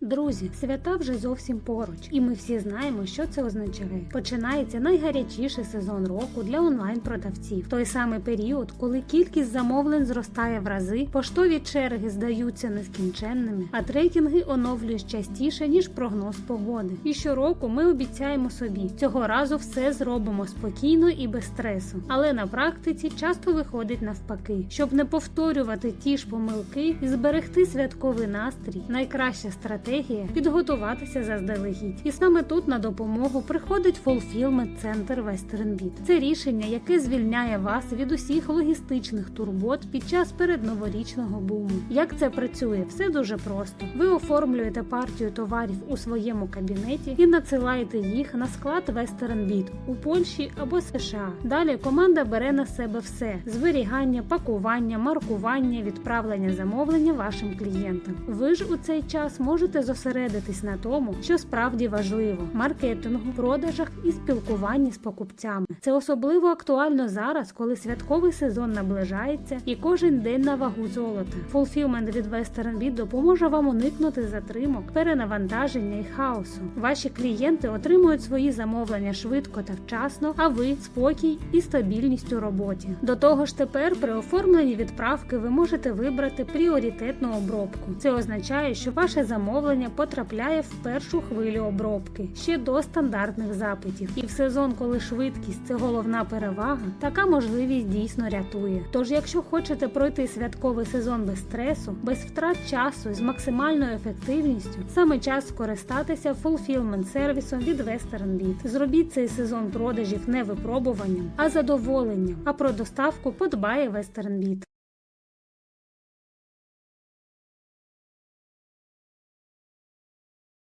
Друзі, свята вже зовсім поруч, і ми всі знаємо, що це означає. Починається найгарячіший сезон року для онлайн-продавців. Той самий період, коли кількість замовлень зростає в рази, поштові черги здаються нескінченними, а трекінги оновлюють частіше ніж прогноз погоди. І щороку ми обіцяємо собі, цього разу все зробимо спокійно і без стресу. Але на практиці часто виходить навпаки, щоб не повторювати ті ж помилки і зберегти святковий настрій. Найкраща стратегія підготуватися заздалегідь. І саме тут на допомогу приходить Fulfillment Center WesternBit. Це рішення, яке звільняє вас від усіх логістичних турбот під час передноворічного буму. Як це працює? Все дуже просто. Ви оформлюєте партію товарів у своєму кабінеті і надсилаєте їх на склад WesternBit у Польщі або США. Далі команда бере на себе все: зберігання, пакування, маркування, відправлення замовлення вашим клієнтам. Ви ж у цей час можете зосередитись на тому, що справді важливо: маркетингу, продажах і спілкуванні з покупцями. Це особливо актуально зараз, коли святковий сезон наближається і кожен день на вагу золота. Fulfillment від WesternBit допоможе вам уникнути затримок, перенавантаження і хаосу. Ваші клієнти отримують свої замовлення швидко та вчасно, а ви спокій і стабільність у роботі. До того ж, тепер при оформленні відправки ви можете вибрати пріоритетну обробку. Це означає, що ваше замовлення потрапляє в першу хвилю обробки ще до стандартних запитів. І в сезон, коли швидкість це головна перевага, така можливість дійсно рятує. Тож, якщо хочете пройти святковий сезон без стресу, без втрат часу з максимальною ефективністю, саме час скористатися фулфілмент сервісом від WesternBit. Зробіть цей сезон продажів не випробуванням, а задоволенням. А про доставку подбає WesternBit.